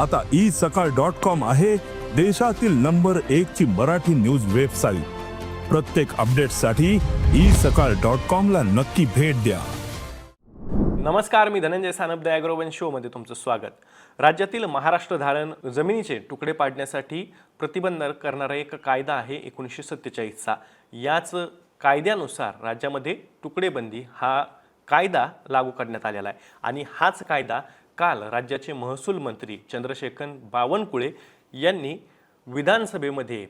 आता ई सकाळ dot com आहे देशातील नंबर एक ची मराठी न्यूज वेबसाईट. प्रत्येक अपडेटसाठी ई सकाळ डॉट कॉम ला नक्की भेट द्या. नमस्कार मी धनंजय सानप द ॲग्रोवन शोमध्ये तुमचं स्वागत. राज्यातील महाराष्ट्र धारण जमिनीचे तुकडे पाडण्यासाठी प्रतिबंध करणारा एक कायदा आहे एकोणीसशे सत्तेचाळीसचा. याच कायद्यानुसार राज्यामध्ये तुकडेबंदी हा कायदा लागू करण्यात आलेला आहे. आणि हाच कायदा काल राज्याचे महसूल मंत्री चंद्रशेखर बावनकुळे यांनी विधानसभेमध्ये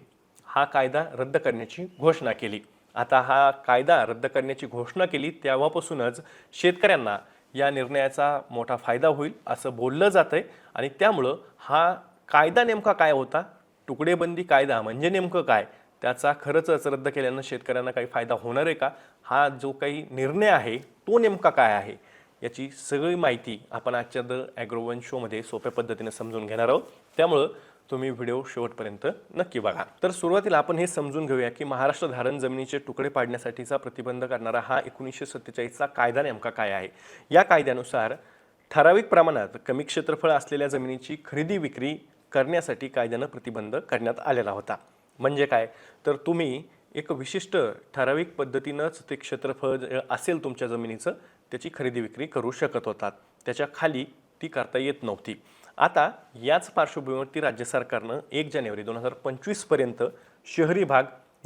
हा कायदा रद्द करण्याची घोषणा केली. आता हा कायदा रद्द करण्याची घोषणा केली तेव्हापासूनच शेतकऱ्यांना या निर्णयाचा मोठा फायदा होईल असं बोललं जातं आहे आणि त्यामुळं हा कायदा नेमका काय होता? तुकडेबंदी कायदा म्हणजे नेमकं काय? त्याचा खरंच रद्द केल्यानं शेतकऱ्यांना काही फायदा होणार आहे का? हा जो काही निर्णय आहे तो नेमका काय आहे? याची सगळी माहिती आपण आजच्या द ॲग्रोवन शोमध्ये सोप्या पद्धतीने समजून घेणार आहोत. त्यामुळं तुम्ही व्हिडिओ शेवटपर्यंत नक्की बघा. तर सुरुवातीला आपण हे समजून घेऊया की महाराष्ट्र धारण जमिनीचे तुकडे पाडण्यासाठीचा प्रतिबंध करणारा हा एकोणीसशे सत्तेचाळीसचा कायदा नेमका काय आहे? या कायद्यानुसार ठराविक प्रमाणात कमी क्षेत्रफळ असलेल्या जमिनीची खरेदी विक्री करण्यासाठी कायद्यानं प्रतिबंध करण्यात आलेला होता. म्हणजे काय? तर तुम्ही एक विशिष्ट ठराविक पद्धतीनंच ते क्षेत्रफळ असेल तुमच्या जमिनीचं त्याची खरेदी विक्री करू शकत होतात. त्याच्याखाली ती करता येत नव्हती. आता याच पार्श्वभूमीवरती राज्य सरकारनं एक जानेवारी दोन हजार पंचवीसपर्यंत शहरी भाग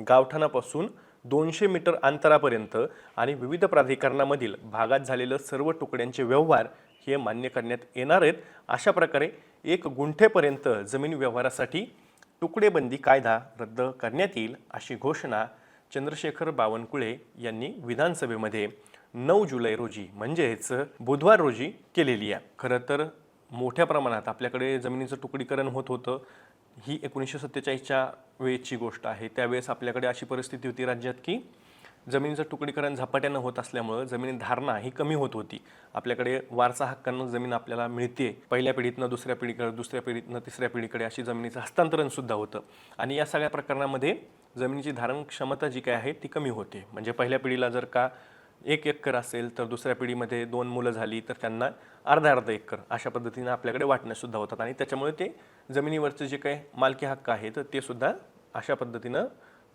गावठाणापासून दोनशे मीटर अंतरापर्यंत आणि विविध प्राधिकरणामधील भागात झालेलं सर्व तुकड्यांचे व्यवहार हे मान्य करण्यात येणार आहेत. अशा प्रकारे एक गुंठेपर्यंत जमीन व्यवहारासाठी तुकडेबंदी कायदा रद्द करण्यात येईल अशी घोषणा चंद्रशेखर बावनकुळे यांनी विधानसभेमध्ये नऊ जुलै रोजी म्हणजेच बुधवार रोजी केलेली आहे. खरं तर मोठ्या प्रमाणात आपल्याकडे जमिनीचं तुकडीकरण होत होतं. ही एकोणीसशे सत्तेचाळीसच्या वेळेची गोष्ट आहे. त्यावेळेस आपल्याकडे अशी परिस्थिती होती राज्यात की जमिनीचं तुकडीकरण झपाट्यानं होत असल्यामुळं जमिनी धारणा ही कमी होत होती. आपल्याकडे वारसा हक्कांना जमीन आपल्याला मिळते. पहिल्या पिढीतनं दुसऱ्या पिढीकडे दुसऱ्या पिढीतनं तिसऱ्या पिढीकडे अशी जमिनीचं हस्तांतरणसुद्धा होतं. आणि या सगळ्या प्रकरणामध्ये जमिनीची धारण क्षमता जी काय आहे ती कमी होते. म्हणजे पहिल्या पिढीला जर का एक एकर असेल तर दुसऱ्या पिढीमध्ये दोन मुलं झाली तर त्यांना अर्धा अर्धा एकर अशा पद्धतीनं आपल्याकडे वाटणंसुद्धा होतात. आणि त्याच्यामुळे ते जमिनीवरचे जे काही मालकी हक्क आहे तर ते सुद्धा अशा पद्धतीनं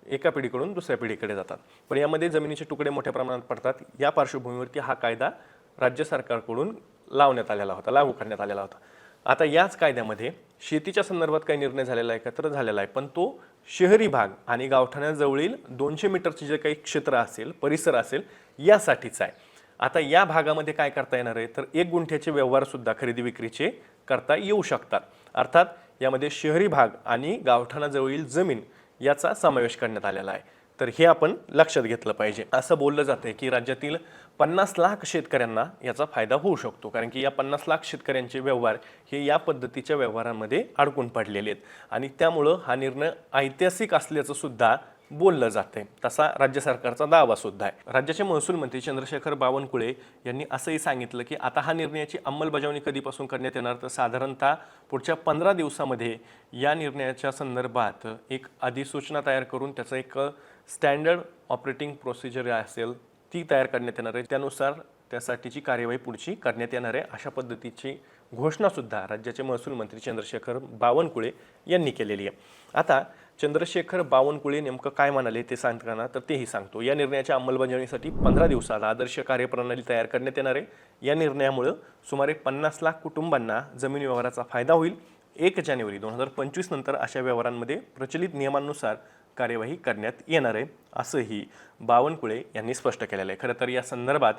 एका पिढीकडून दुसऱ्या पिढीकडे जातात. पण यामध्ये जमिनीचे तुकडे मोठ्या प्रमाणात पडतात. या पार्श्वभूमीवरती हा कायदा राज्य सरकारकडून लावण्यात आलेला होता लागू करण्यात आलेला होता. आता याच कायद्यामध्ये शेतीच्या संदर्भात काही निर्णय झालेला आहे का तर झालेला आहे पण तो शहरी भाग आणि गावठाण्याजवळील दोनशे मीटरचे जे काही क्षेत्र असेल परिसर असेल यासाठीच आहे. आता या भागामध्ये काय करता येणार आहे? तर एक गुंठ्याचे व्यवहारसुद्धा खरेदी विक्रीचे करता येऊ शकतात. अर्थात यामध्ये शहरी भाग आणि गावठाणाजवळील जमीन याचा समावेश करण्यात आलेला आहे. तर हे आपण लक्षात घेतलं पाहिजे. असं बोललं जातं की राज्यातील पन्नास लाख शेतकऱ्यांना याचा फायदा होऊ शकतो. कारण की या पन्नास लाख शेतकऱ्यांचे व्यवहार हे या पद्धतीच्या व्यवहारांमध्ये अडकून पडलेले आहेत. आणि त्यामुळं हा निर्णय ऐतिहासिक असल्याचं सुद्धा बोललं जातंय. तसा राज्य सरकारचा दावा सुद्धा आहे. राज्याचे महसूल मंत्री चंद्रशेखर बावनकुळे यांनी असंही सांगितलं की आता हा निर्णयाची अंमलबजावणी कधीपासून करण्यात येणार? तर साधारणतः पुढच्या पंधरा दिवसामध्ये या निर्णयाच्या संदर्भात एक अधिसूचना तयार करून त्याचं एक स्टँडर्ड ऑपरेटिंग प्रोसिजर असेल ती तयार करण्यात येणार आहे. त्यानुसार त्यासाठीची कार्यवाही पुढची करण्यात येणार आहे अशा पद्धतीची घोषणासुद्धा राज्याचे महसूल मंत्री चंद्रशेखर बावनकुळे यांनी केलेली आहे. आता चंद्रशेखर बावनकुळे नेमकं काय म्हणाले ते सांगताना तर तेही सांगतो. या निर्णयाच्या अंमलबजावणीसाठी पंधरा दिवसाला आदर्श कार्यप्रणाली तयार करण्यात येणार आहे. या निर्णयामुळं सुमारे पन्नास लाख कुटुंबांना जमीन व्यवहाराचा फायदा होईल. एक जानेवारी दोन हजार पंचवीस नंतर अशा व्यवहारांमध्ये प्रचलित नियमांनुसार कार्यवाही करण्यात येणार आहे असंही बावनकुळे यांनी स्पष्ट केलेलं आहे. खरं तर या संदर्भात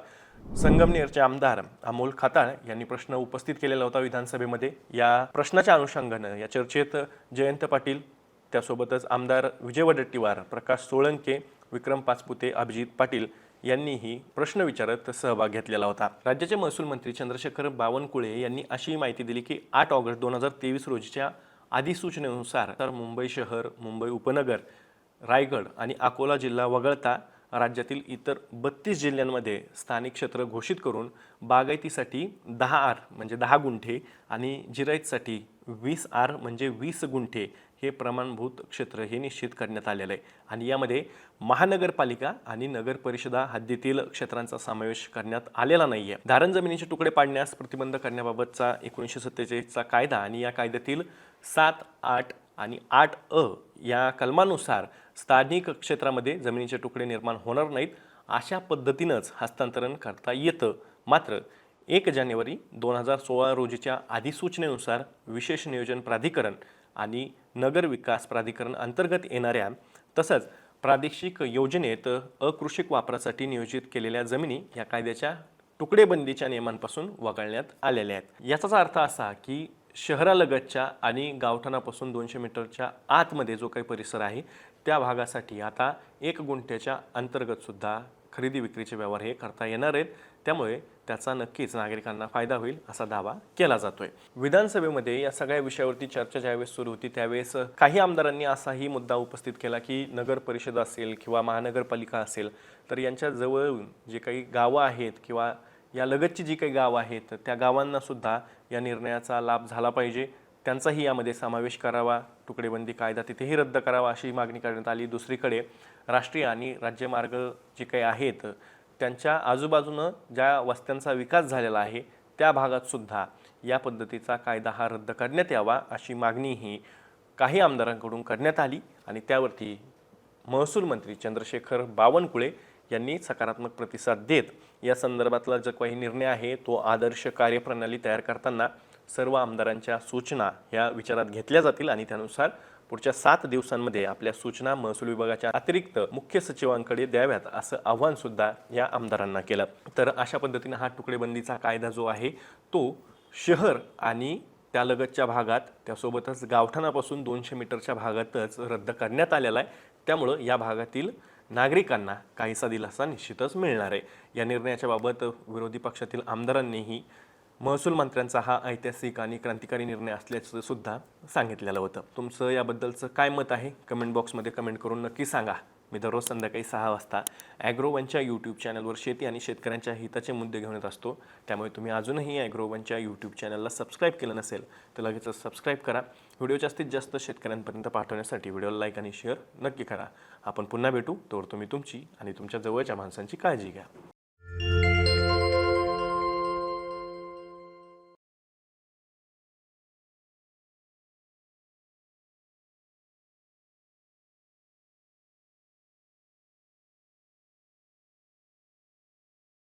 संगमनेरचे आमदार अमोल खाताळ यांनी प्रश्न उपस्थित केलेला होता विधानसभेमध्ये. या प्रश्नाच्या अनुषंगानं या चर्चेत जयंत पाटील त्यासोबतच आमदार विजय वडेट्टीवार प्रकाश सोळंके विक्रम पाचपुते अभिजित पाटील यांनीही प्रश्न विचारत सहभाग घेतलेला होता. राज्याचे महसूल मंत्री चंद्रशेखर बावनकुळे यांनी अशी माहिती दिली की आठ ऑगस्ट दोन हजार तेवीस रोजीच्या अधिसूचनेनुसार तर मुंबई शहर मुंबई उपनगर रायगड आणि अकोला जिल्हा वगळता राज्यातील इतर बत्तीस जिल्ह्यांमध्ये स्थानिक क्षेत्र घोषित करून बागायतीसाठी दहा आर म्हणजे दहा गुंठे आणि जिरायतसाठी वीस आर म्हणजे वीस गुंठे हे प्रमाणभूत क्षेत्र हे निश्चित करण्यात आलेलं आहे. आणि यामध्ये महानगरपालिका आणि नगर परिषदा हद्दीतील क्षेत्रांचा समावेश करण्यात आलेला नाही आहे धारण जमिनीचे तुकडे पाडण्यास प्रतिबंध करण्याबाबतचा एकोणीसशे सत्तेचाळीसचा कायदा आणि या कायद्यातील सात आठ आणि आठ अ या कलमानुसार स्थानिक क्षेत्रामध्ये जमिनीचे तुकडे निर्माण होणार नाहीत अशा पद्धतीनंच हस्तांतरण करता येतं. मात्र एक जानेवारी दोन हजार सोळा रोजीच्या अधिसूचनेनुसार विशेष नियोजन प्राधिकरण आणि नगर विकास प्राधिकरण अंतर्गत येणाऱ्या तसंच प्रादेशिक योजनेत अकृषिक वापरासाठी नियोजित केलेल्या जमिनी या कायद्याच्या तुकडेबंदीच्या नियमांपासून वगळण्यात आलेल्या आहेत. याचाच अर्थ असा की शहरालगतच्या आणि गावठाणापासून दोनशे मीटरच्या आतमध्ये जो काही परिसर आहे त्या भागासाठी आता एक गुंठ्याच्या अंतर्गतसुद्धा खरेदी विक्रीचे व्यवहार हे करता येणार आहेत. त्यामुळे त्याचा नक्कीच नागरिकांना फायदा होईल असा दावा केला जातोय. विधानसभेमध्ये या सगळ्या विषयावरती चर्चा ज्यावेळेस सुरू होती त्यावेळेस काही आमदारांनी असाही मुद्दा उपस्थित केला की नगर परिषद असेल किंवा महानगरपालिका असेल तर यांच्या जवळ जे काही गावं आहेत किंवा या लगतची जी काही गावं आहेत त्या गावांना सुद्धा या निर्णयाचा लाभ झाला पाहिजे. त्यांचाही यामध्ये समावेश करावा तुकडेबंदी कायदा तिथेही रद्द करावा अशी मागणी करण्यात आली. दुसरीकडे राष्ट्रीय आणि राज्यमार्ग जे काही आहेत त्यांच्या आजूबाजूनं ज्या वस्त्यांचा विकास झालेला आहे त्या भागातसुद्धा या पद्धतीचा कायदा हा रद्द करण्यात यावा अशी मागणीही काही आमदारांकडून करण्यात आली आणि त्यावरती महसूल मंत्री चंद्रशेखर बावनकुळे यांनी सकारात्मक प्रतिसाद देत या संदर्भातला जो काही निर्णय आहे तो आदर्श कार्यप्रणाली तयार करताना सर्व आमदारांच्या सूचना या विचारात घेतल्या जातील आणि त्यानुसार पुढच्या सात दिवसांमध्ये आपल्या सूचना महसूल विभागाच्या अतिरिक्त मुख्य सचिवांकडे द्याव्यात असं आव्हान सुद्धा या आमदारांना केलं. तर अशा पद्धतीनं हा तुकडेबंदीचा कायदा जो आहे तो शहर आणि त्यालगतच्या भागात त्यासोबतच गावठाणापासून दोनशे मीटरच्या भागातच रद्द करण्यात आलेला आहे. त्यामुळं या भागातील नागरिकांना काहीसा दिलासा निश्चितच मिळणार आहे. या निर्णयाच्या बाबत विरोधी पक्षातील आमदारांनीही महसूल मंत्र्यांचा हा ऐतिहासिक आणि क्रांतिकारी निर्णय असल्याचं सुद्धा सांगितलेलं होतं. तुमचं याबद्दलचं काय मत आहे? कमेंट बॉक्समध्ये कमेंट करून नक्की सांगा. मी दररोज संध्याकाळी सहा वाजता ॲग्रोवनच्या यूट्यूब चॅनलवर शेती आणि शेतकऱ्यांच्या हिताचे मुद्दे घेऊन येत असतो. त्यामुळे तुम्ही अजूनही ॲग्रोवनच्या यूट्यूब चॅनलला सबस्क्राईब केलं नसेल तर लगेचच सबस्क्राईब करा. व्हिडिओ जास्तीत जास्त शेतकऱ्यांपर्यंत पाठवण्यासाठी व्हिडिओला लाईक आणि शेअर नक्की करा. आपण पुन्हा भेटू. तोवर तुम्ही तुमची आणि तुमच्या जवळच्या माणसांची काळजी घ्या.